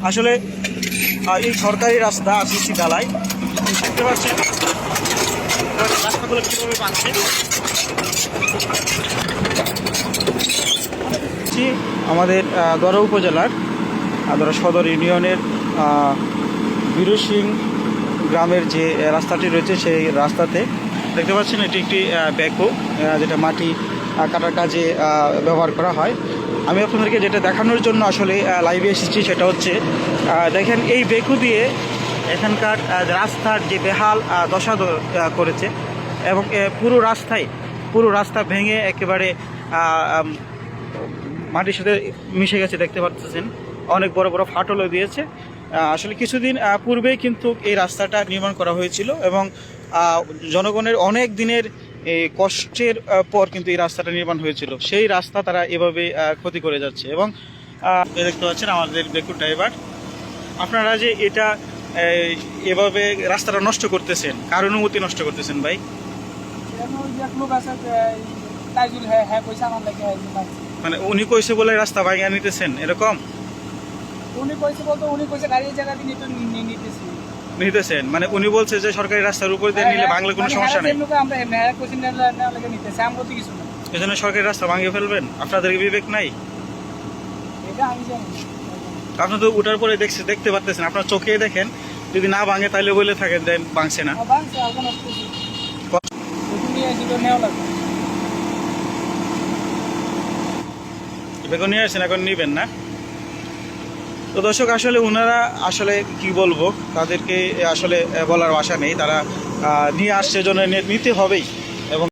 আসলে এই সরকারি রাস্তা আসিসি ডালাই দেখতে পাচ্ছেন রাস্তাগুলো কীভাবে জি, আমাদের দরা উপজেলার দরা সদর ইউনিয়নের বিরুসিং গ্রামের যে রাস্তাটি রয়েছে সেই রাস্তাতে দেখতে পাচ্ছেন এটি একটি ব্যাকো যেটা মাটি কাটার কাজে ব্যবহার করা হয়। আমি আপনাদেরকে যেটা দেখানোর জন্য আসলে লাইভে এসেছি সেটা হচ্ছে দেখেন এই বেকু দিয়ে এখানকার রাস্তার যে বেহাল দশা করেছে এবং পুরো রাস্তায়, পুরো রাস্তা ভেঙে একেবারে মাটির সাথে মিশে গেছে, দেখতে পাচ্ছেন। অনেক বড় বড় ফাটলও দিয়েছে। আসলে কিছুদিন পূর্বেই কিন্তু এই রাস্তাটা নির্মাণ করা হয়েছিল এবং জনগণের অনেক দিনের কষ্টের পর কিন্তু এই রাস্তাটা নির্মাণ হয়েছিল। সেই রাস্তা তারা এভাবে ক্ষতি করে যাচ্ছে এবং দেখতে পাচ্ছেন আমাদের বেকুর ড্রাইভার। আপনারা যে এটা এভাবে রাস্তাটা নষ্ট করতেছেন, কার অনুমতি নষ্ট করতেছেন ভাই? এই। মানে উনি কইছে বলে রাস্তা ভাঙিয়ে নিতেছেন, এরকম? উনি কইছে বলতো উনি কইছে গাড়ি জায়গা দিয়ে নিতেছেন? মানে উনি বলছে যে সরকারি রাস্তার উপর দিয়ে নিলে বাংলা কোনো মানে সমস্যা হ্যাঁ, নেই। হ্যাঁ এজন্য সরকারি রাস্তা ভাঙিয়ে ফেলবেন? আপনাদের বিবেক নাই? আপনি তো উঠার পরে দেখছে দেখতে পাচ্ছেন আপনার চোখে দেখেন যদি না ভাঙে তাহলে বলে থাকেন দেন ভাঙছে না। বেগুন নিয়ে আসেন এখন নিবেন না? তো দর্শক, আসলে ওনারা আসলে কি বলব? তাদেরকে আসলে বলার ভাষা নেই। তারা নিয়ে আসছে জন্য নিতে হবেই।